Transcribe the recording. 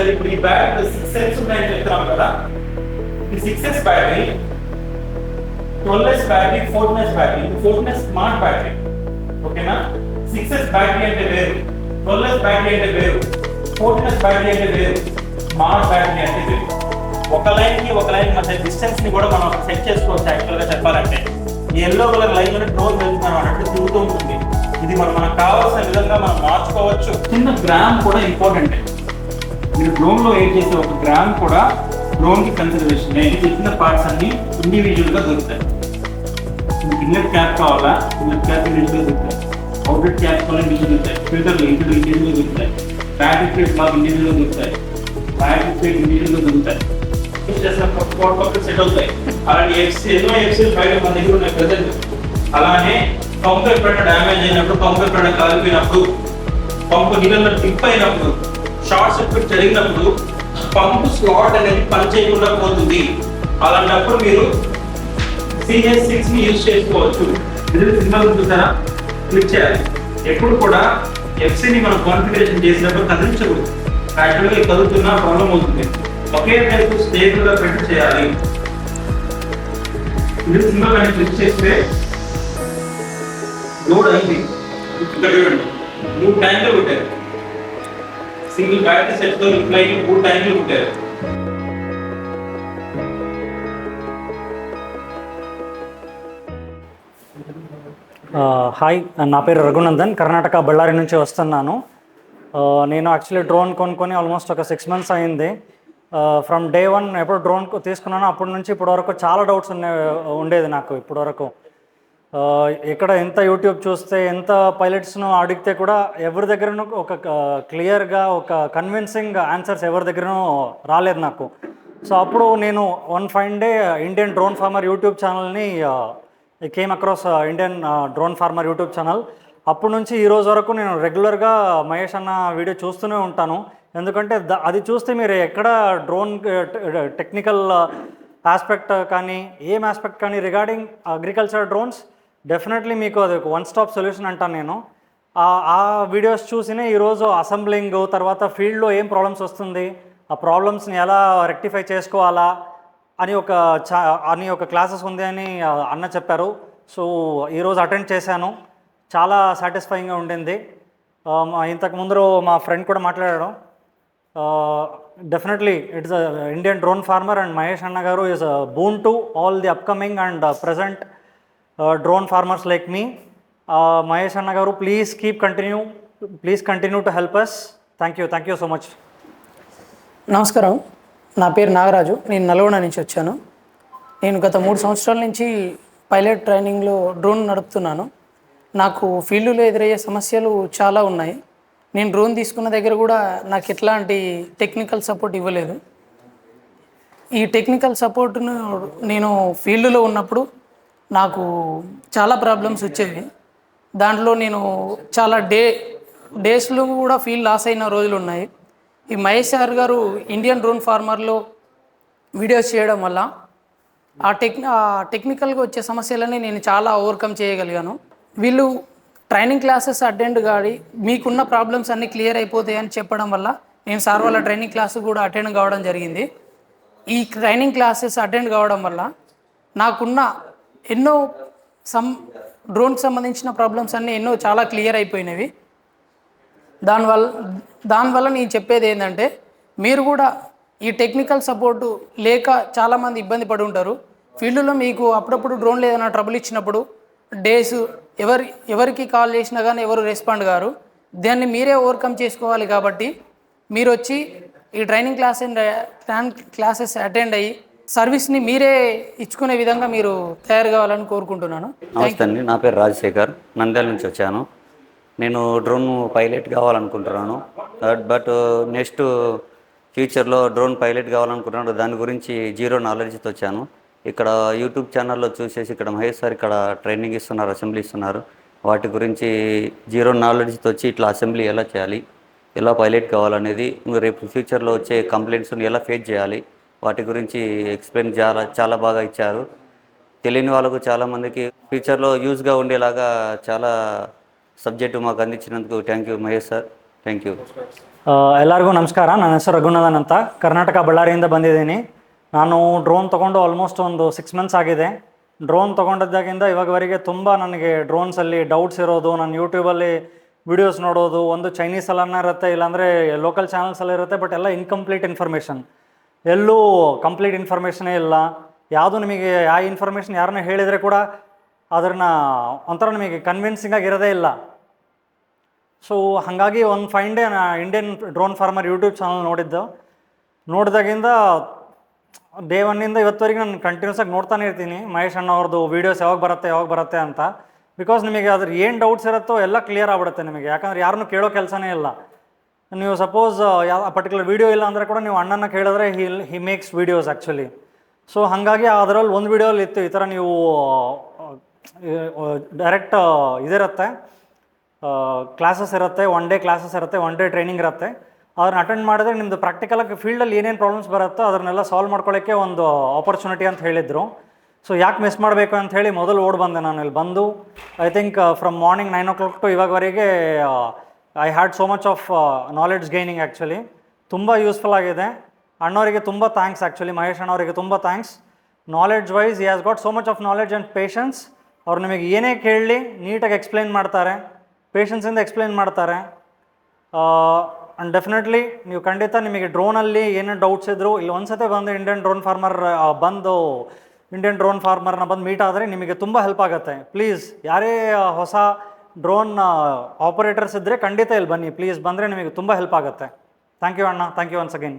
సరే ఇప్పుడు ఈ బ్యాటరీ సిక్స్ ఎస్ ఉన్నాయని చెప్తున్నాం కదా. ఈ six S battery twelve S battery fourteen S battery fourteen S smart battery ఓకేనా సిక్స్ ఎస్ బ్యాటరీ అంటే వేరు. ట్వెల్వ్ ఎస్ బ్యాటరీ అంటే వేరు. ఫోర్టీన్ ఎస్ బ్యాటరీ అంటే వేరు. స్మార్ట్ బ్యాటరీ అంటే వేరు. ఒక లైన్కి ఒక లైన్ మధ్య డిస్టెన్స్ని కూడా మనం సెట్ చేసుకోవచ్చు యాక్చువల్గా చెప్పాలంటే. ఈ ఎల్లో కలర్ లైన్లో డ్రోన్ వెళ్తున్నాం అన్నట్టు తిరుగుతూ ఉంటుంది. ఇది మనం మనకు కావాల్సిన విధంగా మనం మార్చుకోవచ్చు. చిన్న గ్రామ్ కూడా ఇంపార్టెంట్ మీరు డ్రోన్లో ఏం చేసే ఒక గ్రామ్ కూడా డ్రోన్కి కన్సిడరేషన్ నేను చెప్పిన పార్ట్స్ అన్ని ఇండివిజువల్గా దొరుకుతాయి. మీకు ఇన్నర్ క్యాప్ కావాలా? ఇన్నర్ క్యాప్ ఇండివిజువల్గా దొరుకుతాయి. అవుట్లెట్ క్యాప్ కావాలి? ఇండివిజువల్ దొరుకుతాయి. ఫిల్టర్లు ఇంటర్ ఇండివిజువల్గా దొరుకుతాయి. బ్యాటరీ ప్లేట్ బాగా ఇండివిజువల్గా దొరుకుతాయి. బ్యాటరీ ప్లేట్ ఇండివిజువల్గా దొరుకుతాయి. సెట్ అవుతాయి అలాంటి ఎక్స్ ఎన్నో ఎక్సెల్ బయట మన దగ్గర ఉన్నాయి ప్రజెంట్ అలానే పంప్ ఎప్పుడైనా డ్యామేజ్ అయినప్పుడు పంప్ ఎప్పుడైనా కాలిపోయినప్పుడు పంపు నీళ్ళలో టిప్ అయినప్పుడు షార్ట్ సర్క్యూట్ జరిగినప్పుడు పంపు స్లాట్ అనేది పని చేయకుండా పోతుంది. అలాంటప్పుడు మీరు సిఎస్ సిక్స్ని యూజ్ చేసుకోవచ్చు. ఇది సిగ్నల్ చూసారా? క్లిక్ చేయాలి. ఎప్పుడు కూడా FC ని మనం కాన్ఫిగరేషన్ చేసినప్పుడు కదిలించకూడదు. యాక్చువల్గా కదులుతున్న ప్రాబ్లం అవుతుంది. ఒకే ప్లేస్ స్టేబుల్గా పెట్టి చేయాలి. ఇది సింబల్ అని క్లిక్ చేస్తే లోడ్ అయింది. ఇక్కడ చూడండి మూడు ట్యాంకులు పెట్టారు సింగిల్ బ్యాటరీ సెట్తో రిప్లై మూడు ట్యాంకులు పెట్టారు హాయ్ నా పేరు రఘునందన్ కర్ణాటక బళ్ళారి నుంచి వస్తున్నాను. నేను యాక్చువల్లీ డ్రోన్ కొనుక్కొని ఆల్మోస్ట్ ఒక సిక్స్ మంత్స్ అయింది. ఫ్రమ్ డే వన్ ఎప్పుడు డ్రోన్ తీసుకున్నానో అప్పటి నుంచి ఇప్పటి వరకు చాలా డౌట్స్ ఉండే ఉండేది నాకు ఇప్పటి వరకు. ఇక్కడ ఎంత యూట్యూబ్ చూస్తే ఎంత పైలట్స్ను అడిగితే కూడా ఎవరి దగ్గరను ఒక క్లియర్గా ఒక కన్విన్సింగ్ ఆన్సర్స్ ఎవరి దగ్గరనూ రాలేదు నాకు. సో అప్పుడు నేను one fine day Indian drone farmer YouTube ఛానల్ని came across Indian drone farmer YouTube channel అప్పటి నుంచి ఈ రోజు వరకు నేను రెగ్యులర్గా మహేష్ అన్న వీడియో చూస్తూనే ఉంటాను. ఎందుకంటే అది చూస్తే మీరు ఎక్కడ డ్రోన్ టెక్నికల్ ఆస్పెక్ట్ కానీ ఏం ఆస్పెక్ట్ కానీ రిగార్డింగ్ అగ్రికల్చర్ డ్రోన్స్ డెఫినెట్లీ మీకు అది ఒక వన్ స్టాప్ సొల్యూషన్ అంటాను నేను. ఆ- వీడియోస్ చూసినే ఈరోజు అసెంబ్లింగ్ తర్వాత ఫీల్డ్లో ఏం ప్రాబ్లమ్స్ వస్తుంది ఆ ప్రాబ్లమ్స్ని ఎలా రెక్టిఫై చేసుకోవాలా అని ఒక చా అని ఒక క్లాసెస్ ఉంది అని అన్న చెప్పారు. సో ఈరోజు అటెండ్ చేశాను. చాలా సాటిస్ఫైయింగ్గా ఉండింది. ఇంతకు ముందు మా ఫ్రెండ్ కూడా మాట్లాడాడు. Definitely it's Indian drone farmer and Mahesh అన్న గారు is boon to all the upcoming and present drone farmers like me Mahesh అన్న గారు please keep continue please continue to help us thank you thank you so much నమస్కారం నా పేరు నాగరాజు నేను నల్గొండ నుంచి వచ్చాను నేను గత మూడు సంవత్సరాల నుంచి పైలట్ ట్రైనింగ్లో డ్రోన్ నడుపుతున్నాను నాకు ఫీల్డ్లో ఎదురయ్యే సమస్యలు చాలా ఉన్నాయి నేను డ్రోన్ తీసుకున్న దగ్గర కూడా నాకు ఎట్లాంటి టెక్నికల్ సపోర్ట్ ఇవ్వలేదు ఈ టెక్నికల్ సపోర్ట్ను నేను ఫీల్డ్లో ఉన్నప్పుడు నాకు చాలా ప్రాబ్లమ్స్ వచ్చేవి. దాంట్లో నేను చాలా డే డేస్లో కూడా ఫీల్ లాస్ అయిన రోజులు ఉన్నాయి. ఈ మహేష్ సార్ గారు ఇండియన్ డ్రోన్ ఫార్మర్లో వీడియోస్ చేయడం వల్ల ఆ టెక్ ఆ టెక్నికల్గా వచ్చే సమస్యలని నేను చాలా ఓవర్కమ్ చేయగలిగాను. వీళ్ళు ట్రైనింగ్ క్లాసెస్ అటెండ్ కాడి మీకున్న ప్రాబ్లమ్స్ అన్నీ క్లియర్ అయిపోతాయని చెప్పడం వల్ల నేను సార్ వాళ్ళ ట్రైనింగ్ క్లాస్ కూడా అటెండ్ కావడం జరిగింది. ఈ ట్రైనింగ్ క్లాసెస్ అటెండ్ కావడం వల్ల నాకున్న ఎన్నో సమ్ డ్రోన్కి సంబంధించిన ప్రాబ్లమ్స్ అన్నీ ఎన్నో చాలా క్లియర్ అయిపోయినవి. దానివల్ల దానివల్ల నేను చెప్పేది ఏంటంటే మీరు కూడా ఈ టెక్నికల్ సపోర్టు లేక చాలామంది ఇబ్బంది పడి ఉంటారు. ఫీల్డ్లో మీకు అప్పుడప్పుడు డ్రోన్లు ఏదైనా ట్రబుల్ ఇచ్చినప్పుడు డేస్ ఎవరి ఎవరికి కాల్ చేసినా కానీ ఎవరు రెస్పాండ్ గారు దాన్ని మీరే ఓవర్కమ్ చేసుకోవాలి కాబట్టి మీరు వచ్చి ఈ ట్రైనింగ్ క్లాస్ క్లాసెస్ అటెండ్ అయ్యి సర్వీస్ని మీరే ఇచ్చుకునే విధంగా మీరు తయారు కావాలని కోరుకుంటున్నాను. నమస్తే అండి నా పేరు రాజశేఖర్. నంద్యాల నుంచి వచ్చాను. నేను డ్రోన్ పైలట్ కావాలనుకుంటున్నాను. బట్- బట్ నెక్స్ట్ ఫ్యూచర్లో డ్రోన్ పైలట్ కావాలనుకుంటున్నాను. దాని గురించి జీరో నాలెడ్జ్తో వచ్చాను. ఇక్కడ యూట్యూబ్ ఛానల్లో చూసేసి ఇక్కడ మహేష్ సార్ ఇక్కడ ట్రైనింగ్ ఇస్తున్నారు అసెంబ్లీ ఇస్తున్నారు. వాటి గురించి జీరో నాలెడ్జ్తో వచ్చి ఇట్లా అసెంబ్లీ ఎలా చేయాలి ఎలా పైలట్ కావాలనేది రేపు ఫ్యూచర్లో వచ్చే కంప్లైంట్స్ని ఎలా ఫేస్ చేయాలి వాటి గురించి ఎక్స్ప్లెయిన్ చాలా చాలా బాగా ఇచ్చారు తెలియని వాళ్ళకు చాలామందికి ఫ్యూచర్లో యూజ్గా ఉండేలాగా చాలా సబ్జెక్టు మాకు అందించినందుకు thank you Mahesh sir thank you ಆ, ಎಲ್ಲರಿಗೂ ನಮಸ್ಕಾರ ನನ್ನ ಹೆಸರು ರಘುನಂದನ್ ಅಂತ ಕರ್ನಾಟಕ ಬಳ್ಳಾರಿಯಿಂದ ಬಂದಿದ್ದೀನಿ ನಾನು ಡ್ರೋನ್ ತೊಗೊಂಡು ಆಲ್ಮೋಸ್ಟ್ ಒಂದು ಸಿಕ್ಸ್ ಮಂತ್ಸ್ ಆಗಿದೆ ಡ್ರೋನ್ ತೊಗೊಂಡಿದ್ದಾಗಿಂದ ಇವಾಗವರೆಗೆ ತುಂಬ ನನಗೆ ಡ್ರೋನ್ಸಲ್ಲಿ ಡೌಟ್ಸ್ ಇರೋದು ನಾನು ಯೂಟ್ಯೂಬಲ್ಲಿ ವಿಡಿಯೋಸ್ ನೋಡೋದು ಒಂದು ಚೈನೀಸಲ್ಲನ್ನ ಇರುತ್ತೆ ಇಲ್ಲಾಂದರೆ ಲೋಕಲ್ ಚಾನಲ್ಸಲ್ಲಿ ಇರುತ್ತೆ ಬಟ್ ಎಲ್ಲ ಇನ್ಕಂಪ್ಲೀಟ್ ಇನ್ಫಾರ್ಮೇಷನ್ ಎಲ್ಲೂ ಕಂಪ್ಲೀಟ್ ಇನ್ಫಾರ್ಮೇಷನೇ ಇಲ್ಲ. ಯಾವುದು ನಿಮಗೆ, ಆ ಇನ್ಫಾರ್ಮೇಷನ್ ಯಾರನ್ನ ಹೇಳಿದರೆ ಕೂಡ ಅದನ್ನು ಒಂಥರ ನಿಮಗೆ ಕನ್ವಿನ್ಸಿಂಗ್ ಆಗಿರೋದೇ ಇಲ್ಲ. ಸೊ ಹಾಗಾಗಿ ಒಂದು ಫೈನ್ ಡೇ ನಾ Indian drone farmer YouTube channel ನೋಡಿದ್ದು. ನೋಡಿದಾಗಿಂದ ಡೇ ಒನ್ನಿಂದ ಇವತ್ತುವರೆಗೆ ನಾನು ಕಂಟಿನ್ಯೂಸ್ ಆಗಿ ನೋಡ್ತಾನೆ ಇರ್ತೀನಿ. ಮಹೇಶ್ ಅಣ್ಣ ಅವ್ರದ್ದು ವೀಡಿಯೋಸ್ ಯಾವಾಗ ಬರುತ್ತೆ ಯಾವಾಗ ಬರುತ್ತೆ ಅಂತ. ಬಿಕಾಸ್ ನಿಮಗೆ ಅದ್ರ ಏನು ಡೌಟ್ಸ್ ಇರುತ್ತೋ ಎಲ್ಲ ಕ್ಲಿಯರ್ ಆಗ್ಬಿಡುತ್ತೆ ನಿಮಗೆ. ಯಾಕಂದ್ರೆ ಯಾರನ್ನೂ ಕೇಳೋ ಕೆಲಸನೇ ಇಲ್ಲ. ನೀವು ಸಪೋಸ್ ಯಾವ ಪರ್ಟಿಕ್ಯುಲರ್ ವೀಡಿಯೋ ಇಲ್ಲ ಅಂದರೆ ಕೂಡ ನೀವು ಅಣ್ಣನ ಕೇಳಿದ್ರೆ he he makes videos actually so ಹಾಗಾಗಿ ಅದರಲ್ಲಿ ಒಂದು ವೀಡಿಯೋಲಿ ಇತ್ತು, ಈ ಥರ ನೀವು ಡೈರೆಕ್ಟ್ ಇದಿರುತ್ತೆ. ಕ್ಲಾಸಸ್ ಇರುತ್ತೆ ಒನ್ ಡೇ ಕ್ಲಾಸಸ್ ಇರುತ್ತೆ ಒನ್ ಡೇ ಟ್ರೈನಿಂಗ್ ಇರುತ್ತೆ. ಅದನ್ನ ಅಟೆಂಡ್ ಮಾಡಿದ್ರೆ ನಿಮ್ಮದು ಪ್ರಾಕ್ಟಿಕಲಾಗಿ ಫೀಲ್ಡಲ್ಲಿ ಏನೇನು ಪ್ರಾಬ್ಲಮ್ಸ್ ಬರುತ್ತೋ ಅದನ್ನೆಲ್ಲ ಸಾಲ್ವ್ ಮಾಡ್ಕೊಳ್ಳೋಕ್ಕೆ ಒಂದು ಆಪರ್ಚುನಿಟಿ ಅಂತ ಹೇಳಿದರು. ಸೊ ಯಾಕೆ ಮಿಸ್ ಮಾಡಬೇಕು ಅಂತ ಹೇಳಿ ಮೊದಲು ಓಡ್ ಬಂದೆ ನಾನು. ಇಲ್ಲಿ ಬಂದು I think from morning nine o'clock to ಇವಾಗವರೆಗೆ I had so much of knowledge gaining actually ತುಂಬ ಯೂಸ್ಫುಲ್ ಆಗಿದೆ. ಅಣ್ಣವರಿಗೆ ತುಂಬ ಥ್ಯಾಂಕ್ಸ್ ಆ್ಯಕ್ಚುಲಿ ಮಹೇಶ್ ಅಣ್ಣವರಿಗೆ ತುಂಬ ಥ್ಯಾಂಕ್ಸ್ ನಾಲೆಡ್ಜ್ ವೈಸ್ ಈ has got so much of knowledge and patience ಅವ್ರು ನಿಮಗೆ ಏನೇ ಕೇಳಲಿ ನೀಟಾಗಿ ಎಕ್ಸ್ಪ್ಲೈನ್ ಮಾಡ್ತಾರೆ. ಪೇಷನ್ಸಿಂದ ಎಕ್ಸ್ಪ್ಲೈನ್ ಮಾಡ್ತಾರೆ. ಆ್ಯಂಡ್ ಡೆಫಿನೆಟ್ಲಿ ನೀವು ಖಂಡಿತ ನಿಮಗೆ ಡ್ರೋನಲ್ಲಿ ಏನೇ ಡೌಟ್ಸ್ ಇದ್ದರೂ ಇಲ್ಲಿ ಒಂದ್ಸತಿ ಬಂದು ಇಂಡಿಯನ್ ಡ್ರೋನ್ ಫಾರ್ಮರ್ ಬಂದು ಇಂಡಿಯನ್ ಡ್ರೋನ್ ಫಾರ್ಮರ್ನ ಬಂದು ಮೀಟ್ ಆದರೆ ನಿಮಗೆ ತುಂಬ ಹೆಲ್ಪ್ ಆಗುತ್ತೆ. ಪ್ಲೀಸ್ ಯಾರೇ ಹೊಸ ಡ್ರೋನ್ ಆಪರೇಟರ್ಸ್ ಇದ್ದರೆ ಖಂಡಿತ ಇಲ್ಲಿ ಬನ್ನಿ. ಪ್ಲೀಸ್ ಬಂದರೆ ನಿಮಗೆ ತುಂಬ ಹೆಲ್ಪ್ ಆಗುತ್ತೆ. ಥ್ಯಾಂಕ್ ಯು ಅಣ್ಣ. Thank you once again